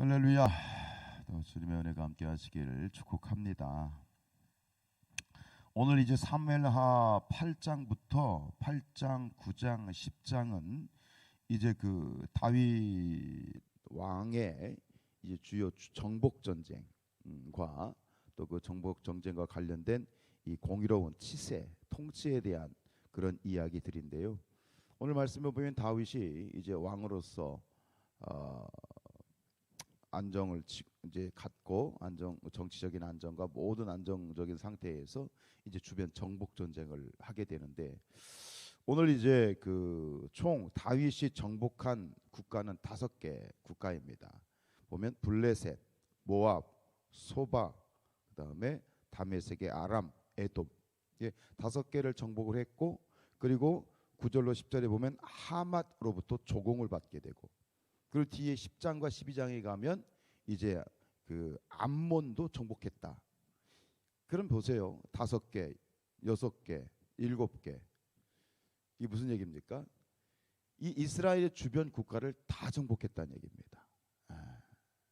할렐루야. 또 주님의 은혜가 함께 하시기를 축복합니다. 오늘 이제 사무엘하 8장부터 8장, 9장, 10장은 이제 그 다윗 왕의 이제 주요 정복 전쟁과 또 그 정복 전쟁과 관련된 이 공의로운 치세, 통치에 대한 그런 이야기들인데요. 오늘 말씀에 보면 다윗이 이제 왕으로서 어, 안정을 이제 갖고 안정 정치적인 안정과 모든 안정적인 상태에서 이제 주변 정복 전쟁을 하게 되는데 오늘 이제 그 총 다윗이 정복한 국가는 다섯 개 국가입니다. 보면 블레셋, 모압, 소바, 그다음에 다메섹의 아람, 에돔 예, 다섯 개를 정복을 했고 그리고 구절로 10절에 보면 하맛로부터 조공을 받게 되고 그리고 뒤에 10장과 12장에 가면 이제 그 암몬도 정복했다. 그럼 보세요. 다섯 개, 여섯 개, 일곱 개. 이게 무슨 얘기입니까? 이 이스라엘의 주변 국가를 다 정복했다는 얘기입니다. 아,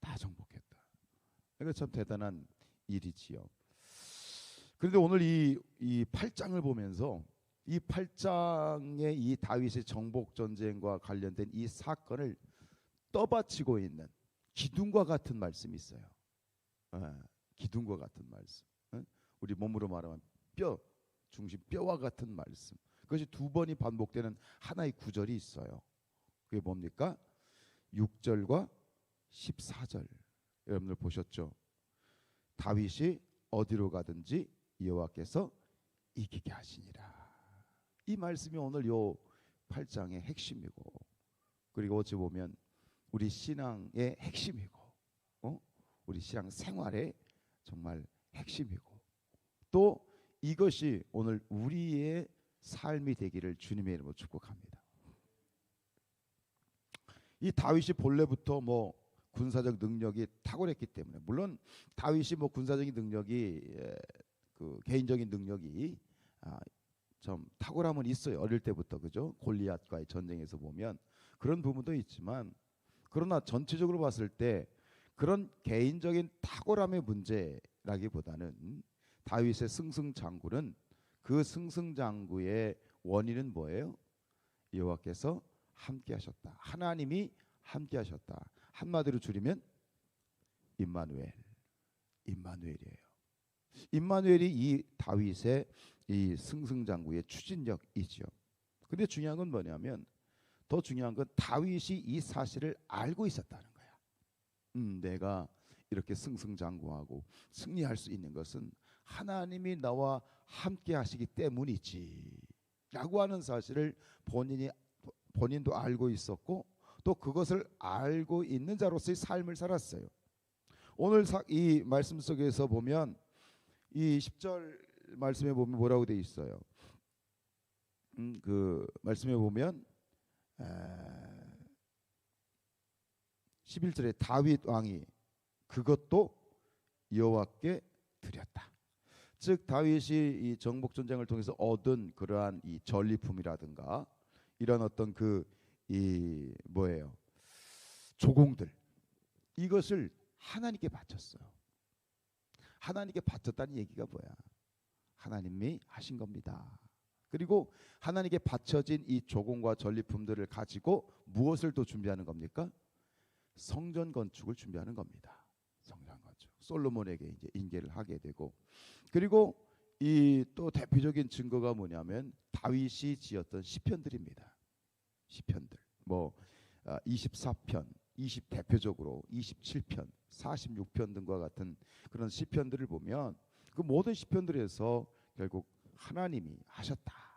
다 정복했다. 이거 참 대단한 일이지요. 그런데 오늘 이, 이 8장을 보면서 이 8장의 이 다윗의 정복 전쟁과 관련된 이 사건을 떠받치고 있는 기둥과 같은 말씀이 있어요. 예, 기둥과 같은 말씀. 예? 우리 몸으로 말하면 뼈 중심 뼈와 같은 말씀. 그것이 두 번이 반복되는 하나의 구절이 있어요. 그게 뭡니까? 6절과 14절. 여러분들 보셨죠? 다윗이 어디로 가든지 여호와께서 이기게 하시니라. 이 말씀이 오늘 요 8장의 핵심이고 그리고 어찌 보면 우리 신앙의 핵심이고 어? 우리 신앙 생활의 정말 핵심이고 또 이것이 오늘 우리의 삶이 되기를 주님의 이름으로 축복합니다. 이 다윗이 본래부터 뭐 군사적 능력이 탁월했기 때문에 물론 다윗이 뭐 군사적인 능력이 그 개인적인 능력이 아, 좀 탁월함은 있어요 어릴 때부터 그죠 골리앗과의 전쟁에서 보면 그런 부분도 있지만 그러나 전체적으로 봤을 때 그런 개인적인 탁월함의 문제라기보다는 다윗의 승승장구는 그 승승장구의 원인은 뭐예요? 여호와께서 함께 하셨다. 하나님이 함께 하셨다. 한마디로 줄이면 임마누엘. 임마누엘이에요. 임마누엘이 이 다윗의 이 승승장구의 추진력이지요. 근데 중요한 건 뭐냐면 더 중요한 건 다윗이 이 사실을 알고 있었다는 거야. 음, 내가 이렇게 승승장구하고 승리할 수 있는 것은 하나님이 나와 함께 하시기 때문이지. 라고 하는 사실을 본인이 본인도 알고 있었고 또 그것을 알고 있는 자로서의 삶을 살았어요. 오늘 이 말씀 속에서 보면 이 10절 말씀에 보면 뭐라고 돼 있어요. 음, 그 말씀에 보면 11절에 다윗 왕이 그것도 여호와께 드렸다. 즉 다윗이 이 정복 전쟁을 통해서 얻은 그러한 이 전리품이라든가 이런 어떤 그 이 뭐예요 조공들 이것을 하나님께 바쳤어요. 하나님께 바쳤다는 얘기가 뭐야? 하나님이 하신 겁니다. 그리고 하나님께 바쳐진 이 조공과 전리품들을 가지고 무엇을 또 준비하는 겁니까? 성전 건축을 준비하는 겁니다. 성전 건축. 솔로몬에게 이제 인계를 하게 되고 그리고 이 또 대표적인 증거가 뭐냐면 다윗이 지었던 시편들입니다. 시편들. 뭐 24편, 아, 20 대표적으로 27편, 46편 등과 같은 그런 시편들을 보면 그 모든 시편들에서 결국 하나님이 하셨다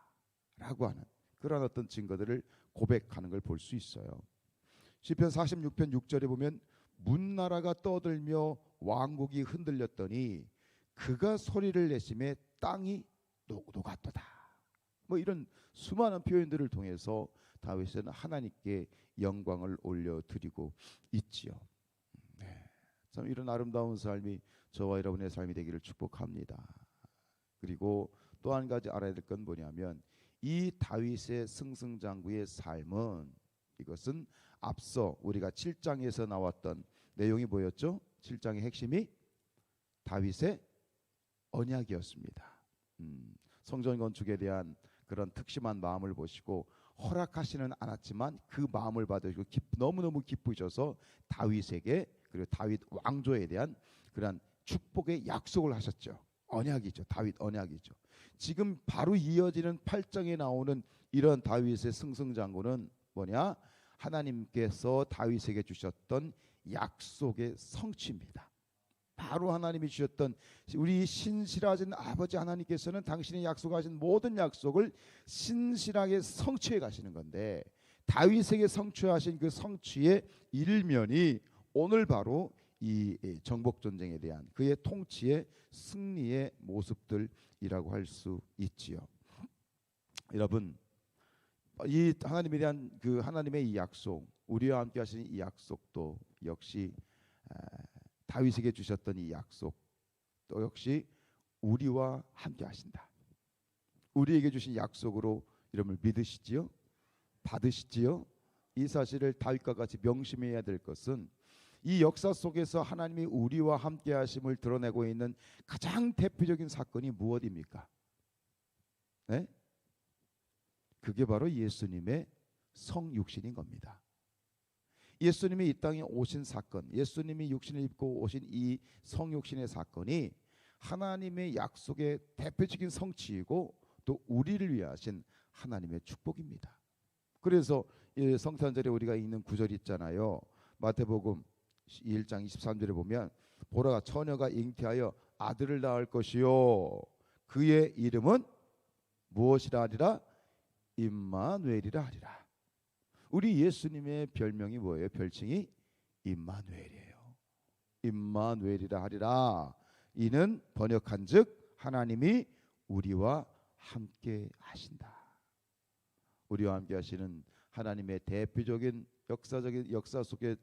라고 하는 그런 어떤 증거들을 고백하는 걸 볼 수 있어요. 시편 46편 6절에 보면 문나라가 떠들며 왕국이 흔들렸더니 그가 소리를 내심에 땅이 녹녹았도다. 뭐 이런 수많은 표현들을 통해서 다윗은 하나님께 영광을 올려드리고 있지요. 네. 참 이런 아름다운 삶이 저와 여러분의 삶이 되기를 축복합니다. 그리고 또 한 가지 알아야 될 건 뭐냐면 이 다윗의 승승장구의 삶은 이것은 앞서 우리가 7장에서 나왔던 내용이 뭐였죠? 7장의 핵심이 다윗의 언약이었습니다. 음, 성전 건축에 대한 그런 특심한 마음을 보시고 허락하시는 않았지만 그 마음을 받으시고 기, 너무너무 기쁘셔서 다윗에게 그리고 다윗 왕조에 대한 그런 축복의 약속을 하셨죠. 언약이죠. 다윗 언약이죠. 지금 바로 이어지는 8장에 나오는 이런 다윗의 승승장구는 뭐냐? 하나님께서 다윗에게 주셨던 약속의 성취입니다. 바로 하나님이 주셨던 우리 신실하신 아버지 하나님께서는 당신이 약속하신 모든 약속을 신실하게 성취해 가시는 건데 다윗에게 성취하신 그 성취의 일면이 오늘 바로 이 정복 전쟁에 대한 그의 통치의 승리의 모습들이라고 할 수 있지요. 여러분 이 하나님에 대한 그 하나님의 이 약속 우리와 함께 하시는 이 약속도 역시 다윗에게 주셨던 이 약속 또 역시 우리와 함께 하신다. 우리에게 주신 약속으로 이름을 믿으시지요? 받으시지요? 이 사실을 다윗과 같이 명심해야 될 것은 이 역사 속에서 하나님이 우리와 함께 하심을 드러내고 있는 가장 대표적인 사건이 무엇입니까? 네? 그게 바로 예수님의 성육신인 겁니다. 예수님이 이 땅에 오신 사건, 예수님이 육신을 입고 오신 이 성육신의 사건이 하나님의 약속의 대표적인 성취이고 또 우리를 위하신 하나님의 축복입니다. 그래서 성탄절에 우리가 읽는 구절 있잖아요. 마태복음 1장 23절에 보면 보라가 처녀가 잉태하여 아들을 낳을 것이요 그의 이름은 무엇이라 하리라 임마누엘이라 하리라. 우리 예수님의 별명이 뭐예요? 별칭이 임마누엘이에요. 임마누엘이라 하리라. 이는 번역한즉 하나님이 우리와 함께 하신다. 우리와 함께 하시는 하나님의 대표적인 역사적인 역사 속에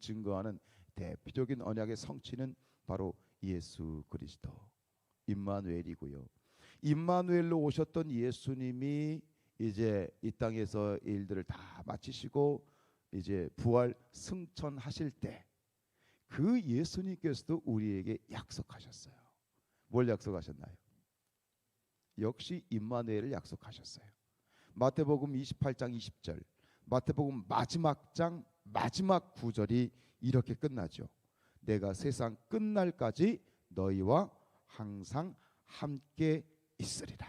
증거하는 대표적인 언약의 성취는 바로 예수 그리스도 임마누엘이고요. 임마누엘로 오셨던 예수님이 이제 이 땅에서 일들을 다 마치시고 이제 부활 승천하실 때 그 예수님께서도 우리에게 약속하셨어요. 뭘 약속하셨나요? 역시 임마누엘을 약속하셨어요. 마태복음 28장 20절, 마태복음 마지막 장 마지막 구절이 이렇게 끝나죠. 내가 세상 끝날까지 너희와 항상 함께 있으리라.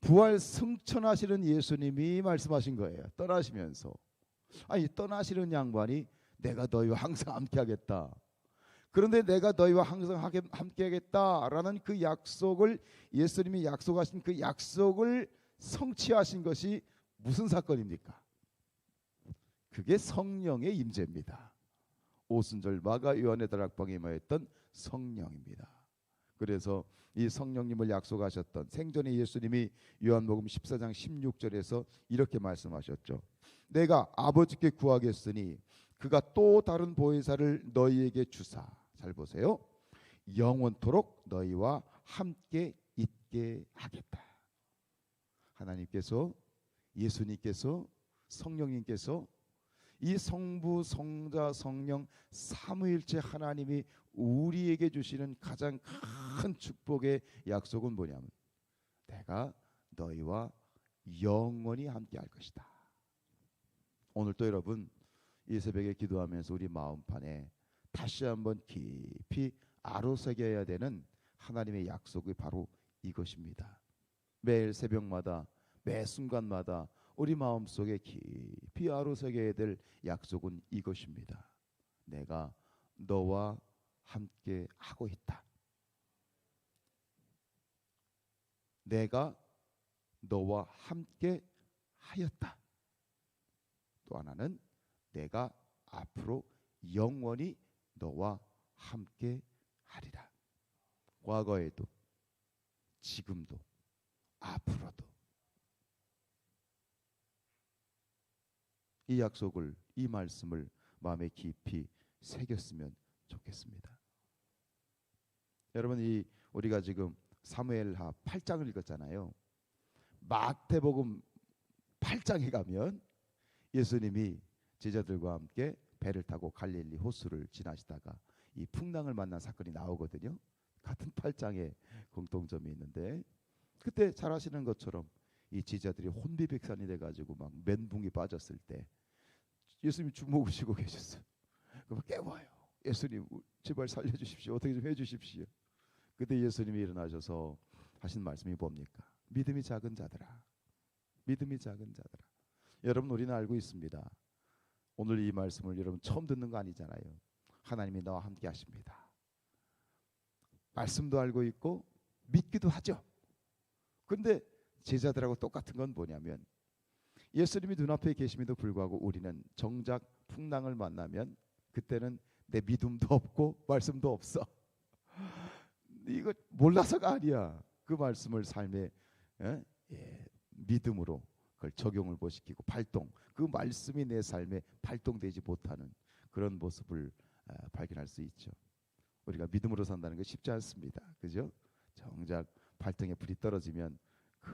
부활 승천하시는 예수님이 말씀하신 거예요. 떠나시면서 아니 떠나시는 양반이 내가 너희와 항상 함께 하겠다. 그런데 내가 너희와 항상 함께 하겠다라는 그 약속을 예수님이 약속하신 그 약속을 성취하신 것이 무슨 사건입니까? 그게 성령의 임재입니다. 오순절 마가 요한의 다락방에 임하였던 성령입니다. 그래서 이 성령님을 약속하셨던 생전에 예수님이 요한복음 14장 16절에서 이렇게 말씀하셨죠. 내가 아버지께 구하겠으니 그가 또 다른 보혜사를 너희에게 주사 잘 보세요. 영원토록 너희와 함께 있게 하겠다. 하나님께서 예수님께서 성령님께서 이 성부 성자 성령 삼위일체 하나님이 우리에게 주시는 가장 큰 축복의 약속은 뭐냐면 내가 너희와 영원히 함께 할 것이다. 오늘 또 여러분 이 새벽에 기도하면서 우리 마음판에 다시 한번 깊이 아로새겨야 되는 하나님의 약속이 바로 이것입니다. 매일 새벽마다 매 순간마다 우리 마음속에 깊이 아로새겨야 될 약속은 이것입니다. 내가 너와 함께 하고 있다. 내가 너와 함께 하였다. 또 하나는 내가 앞으로 영원히 너와 함께 하리라. 과거에도 지금도 앞으로도 이 약속을 이 말씀을 마음에 깊이 새겼으면 좋겠습니다. 여러분 이 우리가 지금 사무엘하 8장을 읽었잖아요. 마태복음 8장에 가면 예수님이 제자들과 함께 배를 타고 갈릴리 호수를 지나시다가 이 풍랑을 만난 사건이 나오거든요. 같은 8장에 공통점이 있는데 그때 잘 아시는 것처럼 이 제자들이 혼비백산이 돼 가지고 막 멘붕이 빠졌을 때 예수님이 쥐고 계셨어요. 그럼 깨워요. 예수님 제발 살려주십시오. 어떻게 좀 해주십시오. 그때 예수님이 일어나셔서 하신 말씀이 뭡니까? 믿음이 작은 자들아. 믿음이 작은 자들아. 여러분 우리는 알고 있습니다. 오늘 이 말씀을 여러분 처음 듣는 거 아니잖아요. 하나님이 나와 함께 하십니다. 말씀도 알고 있고 믿기도 하죠. 근데 제자들하고 똑같은 건 뭐냐면 예수님이 눈앞에 계심에도 불구하고 우리는 정작 풍랑을 만나면 그때는 내 믿음도 없고 말씀도 없어. 이거 몰라서가 아니야. 그 말씀을 삶에 예? 예, 믿음으로 그걸 적용을 못 시키고 발동 그 말씀이 내 삶에 발동되지 못하는 그런 모습을 아, 발견할 수 있죠. 우리가 믿음으로 산다는 게 쉽지 않습니다. 그죠? 정작 발등에 불이 떨어지면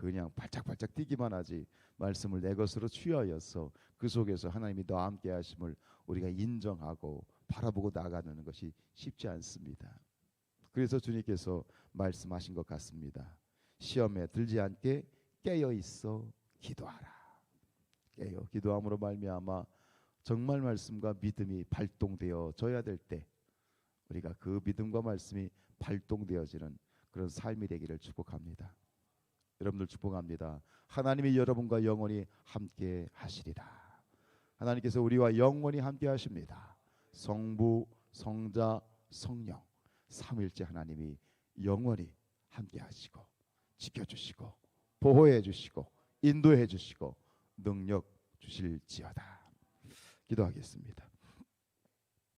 그냥 발짝발짝 뛰기만 하지 말씀을 내 것으로 취하여서 그 속에서 하나님이 너와 함께 하심을 우리가 인정하고 바라보고 나가는 것이 쉽지 않습니다. 그래서 주님께서 말씀하신 것 같습니다. 시험에 들지 않게 깨어 있어 기도하라. 깨어 기도함으로 말미암아 정말 말씀과 믿음이 발동되어 져야 될 때 우리가 그 믿음과 말씀이 발동되어지는 그런 삶이 되기를 축복합니다. 여러분들 축복합니다. 하나님이 여러분과 영원히 함께 하시리라. 하나님께서 우리와 영원히 함께 하십니다. 성부, 성자, 성령 삼일째 하나님이 영원히 함께 하시고 지켜 주시고 보호해 주시고 인도해 주시고 능력 주실지어다. 기도하겠습니다.